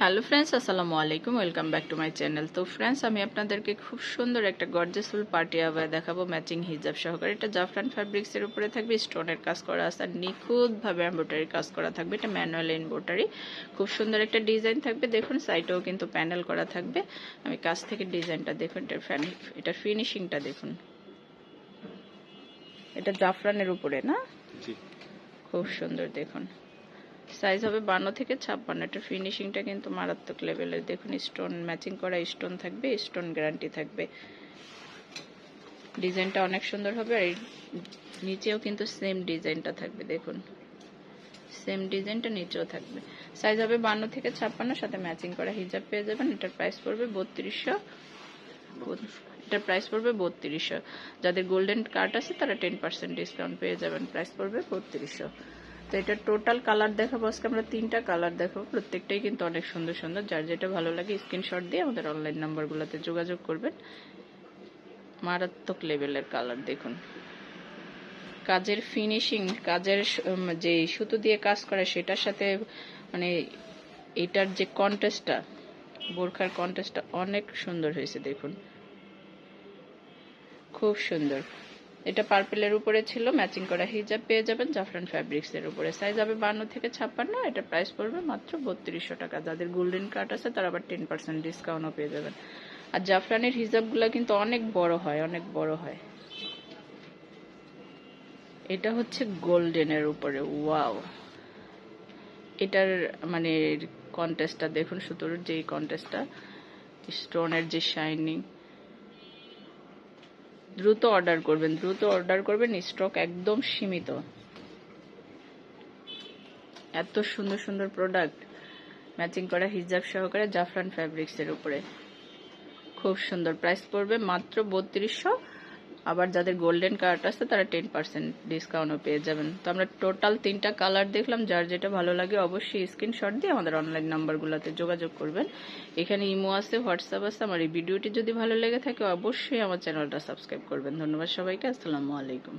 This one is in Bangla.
হ্যালো ফ্রেন্ডস আসসালামু আলাইকুম welcome back to my channel তো ফ্রেন্ডস আমি আপনাদেরকে খুব সুন্দর একটা গর্জেসফুল পার্টি আবার দেখাবো ম্যাচিং হিজাব সহকারে। এটা জাফরান ফ্যাব্রিক্সের উপরে থাকবে স্টোনের কাজ করা আছে আর নিখুঁতভাবে এম্ব্রয়ডারি কাজ করা থাকবে। এটা ম্যানুয়াল এম্ব্রয়ডারি খুব সুন্দর একটা ডিজাইন থাকবে। দেখুন সাইডেও কিন্তু প্যানেল করা থাকবে। আমি কাছ থেকে ডিজাইনটা দেখুন এটার ফ্যান এটার ফিনিশিংটা দেখুন। এটা জাফরানের উপরে না? খুব সুন্দর দেখুন। সাইজ হবে বান্ন থেকে ছাপ্পান্ন। এটা ফিনিশিংটা কিন্তু মারাত্মক লেভেলের দেখুন স্টোন ম্যাচিং করা স্টোন থাকবে স্টোন গ্যারান্টি থাকবে। ডিজাইনটা অনেক সুন্দর হবে আর নিচেও কিন্তু সেম ডিজাইনটা থাকবে, দেখুন। সেম ডিজাইনটা নিচেও থাকবে। সাইজ হবে বান্ন থেকে ছাপ্পান্ন, সাথে ম্যাচিং করা হিজাব পেয়ে যাবেন। এটার প্রাইস পড়বে বত্রিশশো। এটার প্রাইস পড়বে বত্রিশশো। যাদের গোল্ডেন কার্ড আছে, তারা টেন পার্সেন্ট ডিসকাউন্ট পেয়ে যাবেন। প্রাইস পড়বে বত্রিশশো। তো এটা টোটাল কালার দেখাবো। আজকে আমরা তিনটা কালার দেখাবো। প্রত্যেকটাই কিন্তু অনেক সুন্দর সুন্দর। যার যেটা ভালো লাগে স্ক্রিনশট দিয়ে আমাদের অনলাইন নাম্বারগুলোতে যোগাযোগ করবেন। মারাত্মক লেভেলের কালার দেখুন। কাজের ফিনিশিং কাজের যে সুতো দিয়ে কাজ করে, সেটার সাথে মানে এটার যে কন্টেস্টটা বোরখার কন্টেস্টটা অনেক সুন্দর হয়েছে দেখুন। খুব সুন্দর। এটা পার্পেলের উপরে ছিল ম্যাচিং করা হিজাব পেয়ে যাবেন জাফরান ফ্যাব্রিক্স এর উপরে। সাইজ হবে বান্ন থেকে ছাপ্পান্ন, এটা প্রাইস পড়বে মাত্র বত্রিশশো টাকা। যাদের গোল্ডেন কার্ড আছে, তারা আবার টেন পার্সেন্ট ডিসকাউন্টও পেয়ে যাবেন। আর জাফরানের হিজাবগুলো কিন্তু অনেক বড় হয়, অনেক বড় হয়। এটা হচ্ছে গোল্ডেনের উপরে ওয়াও এটার মানে কন্টেস্টটা দেখুন, সুতোর যে কন্টেস্টটা স্টোনের যে শাইনিং দ্রুত অর্ডার করবেন, দ্রুত অর্ডার করবেন স্টক একদম সীমিত। এত সুন্দর সুন্দর প্রোডাক্ট ম্যাচিং করা হিজাব সহকারে জাফরান ফ্যাব্রিক্স এর উপরে। খুব সুন্দর। প্রাইস পড়বে মাত্র বত্রিশশো আবার যাদের গোল্ডেন কার্ড আছে, তারা টেন পার্সেন্ট ডিসকাউন্টও পেয়ে যাবেন। তো আমরা টোটাল তিনটা কালার দেখলাম, যার যেটা ভালো লাগে অবশ্যই স্ক্রিনশট দিয়ে আমাদের অনলাইন নাম্বারগুলোতে যোগাযোগ করবেন। এখানে ইমো আছে, হোয়াটসঅ্যাপ আছে, আমার এই ভিডিওটি যদি ভালো লেগে থাকে অবশ্যই আমার চ্যানেলটা সাবস্ক্রাইব করবেন। ধন্যবাদ সবাইকে, আসসালামু আলাইকুম।